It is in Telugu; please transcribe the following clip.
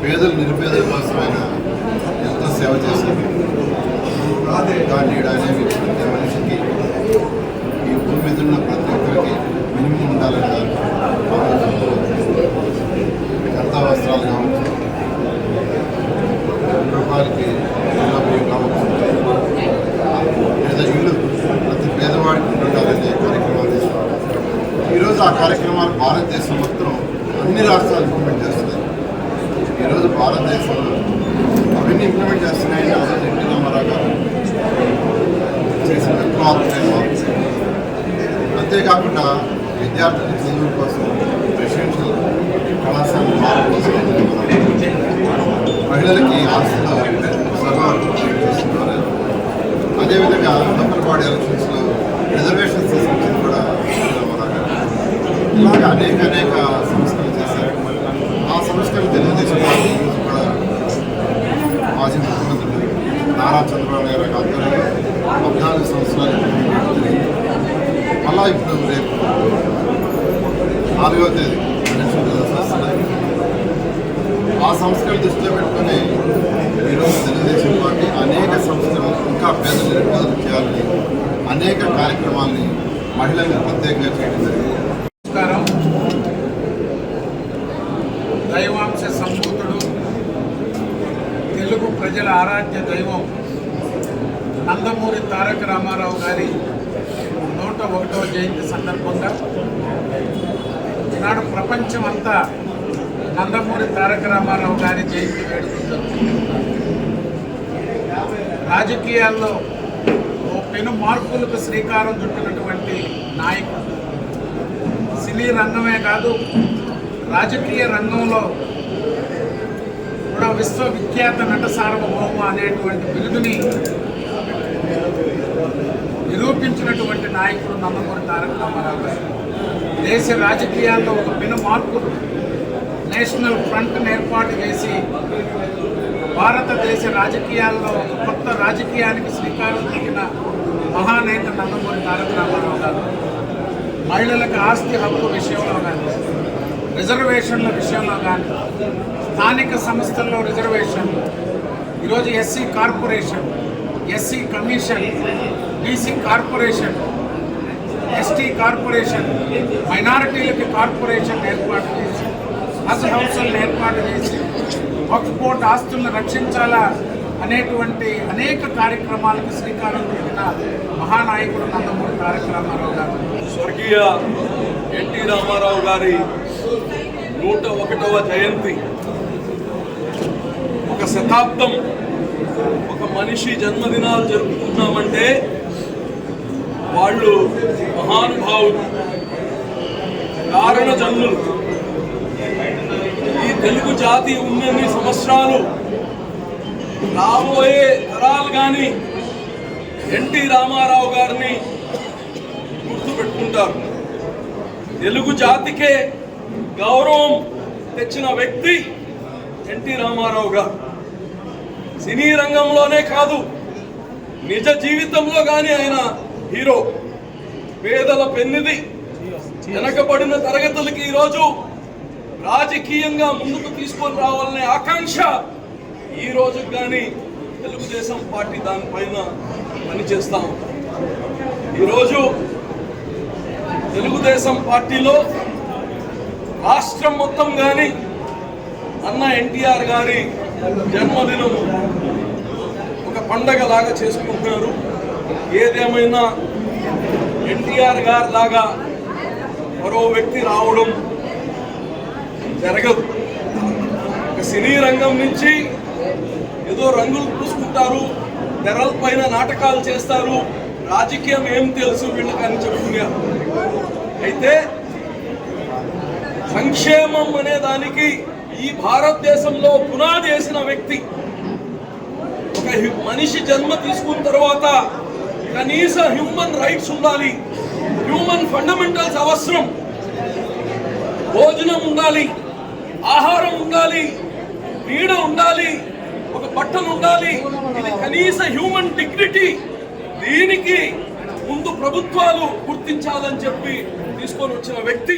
పేదలు నిరుపేదల కోసమైన ఎంతో సేవ చేశారు గాంధీడు అనేవి ప్రతి మనిషికి ఈ భూమి మీద ఉన్న ప్రతి ఒక్కరికి మినిమం ఉండాలని ఆలోచనతో కర్తా వస్త్రాలు కావచ్చు రూపాయలకి జిల్లా కావచ్చు లేదా ఇల్లు ప్రతి పేదవాడికి ఉండాలనే కార్యక్రమాలు ఈరోజు ఆ కార్యక్రమాలు భారతదేశం మొత్తం అన్ని రాష్ట్రాలు ఇంప్లిమెంట్ చేస్తున్నాయి. ఈరోజు భారతదేశంలో అవన్నీ ఇంప్లిమెంట్ చేస్తున్నాయని ఆ రోజు ఎన్టీ రామారావు అంతేకాకుండా విద్యార్థుల చదువు కోసం రెసిడెన్షియల్ కళాశాల మార్పు కోసం మహిళలకి ఆస్తులు సభ చేస్తున్నారు. అదేవిధంగా లోకల్ బాడీ ఎలక్షన్స్లో రిజర్వేషన్ తీసుకొచ్చింది కూడా ఎన్టీ రామారావు గారు ఇలాగ అనేక అనేక సంస్కరణలు చేశారు ఆ సంస్కరణ తెలుగుదేశం పార్టీ ఈరోజు కూడా మాజీ ముఖ్యమంత్రి నారా చంద్రబాబు నాయుడు గారి ఆధ్వర్యంలో పద్నాలుగు సంవత్సరాలు implement చేయడం జరిగింది. మళ్ళా ఇప్పుడు రేపు నాలుగవ తేదీ ఎలక్షన్ రిజల్ట్స్ వస్తున్నాయి ఆ సంస్కరణ దృష్టిలో పెట్టుకుని ఈరోజు తెలుగుదేశం పార్టీ అనేక సంస్థలు ఇంకా పేద నిరుపేదలు చేయాలని అనేక కార్యక్రమాల్ని మహిళలకు ప్రత్యేకంగా చేయడం జరిగింది. నమస్కారం. దైవాంశ సంభూతుడు తెలుగు ప్రజల ఆరాధ్య దైవం నందమూరి తారక రామారావు గారి నూట ఒకటవ జయంతి సందర్భంగా ఈనాడు ప్రపంచం అంతా నందమూరి తారక రామారావు గారి జయంతి వేడుకుంటారు రాజకీయాల్లో ఓ పెను మార్పులకు శ్రీకారం చుట్టినటువంటి నాయకుడు. సినీ రంగమే కాదు రాజకీయ రంగంలో కూడా విశ్వవిఖ్యాత నట సార్వభౌమ అనేటువంటి బిరుదుని నిరూపించినటువంటి నాయకుడు నందమూరి తారక రామారావు గారు. దేశ రాజకీయాల్లో ఒక పెను మార్పులు నేషనల్ ఫ్రంట్ ఏర్పాటు చేసి భారతదేశ రాజకీయాల్లో ఒక కొత్త రాజకీయానికి శ్రీకారం చుట్టిన మహానేత నందమూరి తారక రామారావు గారు మహిళలకు ఆస్తి హక్కు విషయంలో కానీ రిజర్వేషన్ల విషయంలో కానీ స్థానిక సంస్థల్లో రిజర్వేషన్ ఈరోజు SC corporation SC commission BC corporation ST corporation మైనారిటీలకి corporation ఏర్పాటు చేసి హజ్ హౌసులను ఏర్పాటు చేసి ఒక పూట ఆస్తులను రక్షించాలా అనేటువంటి అనేక కార్యక్రమాలకు శ్రీకారం చుట్టిన మహానాయకుడు నందమూరి తారక రామారావు గారు. స్వర్గీయ ఎన్టీ రామారావు గారి నూట ఒకటవ జయంతి. ఒక శతాబ్దం ఒక మనిషి జన్మదినాలు జరుపుకుంటామంటే వాళ్ళు మహానుభావులు కారణ జన్ములు. తెలుగు జాతి ఉన్నన్ని సంవత్సరాలు రాబోయే తరాలు కానీ ఎన్టీ రామారావు గారిని గుర్తుపెట్టుకుంటారు. తెలుగు జాతికే గౌరవం తెచ్చిన వ్యక్తి ఎన్టీ రామారావు గారు. సినీ రంగంలోనే కాదు నిజ జీవితంలో కానీ ఆయన హీరో. పేదల పెన్నిది వెనకబడిన తరగతులకి ఈరోజు రాజకీయంగా ముందుకు తీసుకొని రావాలనే ఆకాంక్ష ఈ రోజు కానీ తెలుగుదేశం పార్టీ దానిపైన పనిచేస్తాం ఈరోజు తెలుగుదేశం పార్టీలో రాష్ట్రం మొత్తం కానీ అన్న ఎన్టీఆర్ గారి జన్మదినం ఒక పండగలాగా చేసుకుంటున్నారు. ఏదేమైనా ఎన్టీఆర్ గారి లాగా మరో వ్యక్తి రావడం జరగదు. సినీ రంగం నుంచి ఏదో రంగులు పూసుకుంటారు తెరల పైన నాటకాలు చేస్తారు. రాజకీయం ఏం తెలుసు వీళ్ళకని చెప్పుకున్నారు అయితే సంక్షేమం అనే దానికి ఈ భారతదేశంలో పునాది వేసిన వ్యక్తి. ఒక మనిషి జన్మ తీసుకున్న తర్వాత కనీస హ్యూమన్ రైట్స్ ఉండాలి. హ్యూమన్ ఫండమెంటల్స్ అవసరం. భోజనం ఉండాలి. ఆహారం ఉండాలి నీడ ఉండాలి ఒక బట్టలు ఉండాలి. ఇది కనీస హ్యూమన్ డిగ్నిటీ దీనికి ముందు ప్రభుత్వాలు గుర్తించాలని చెప్పి తీసుకొని వచ్చిన వ్యక్తి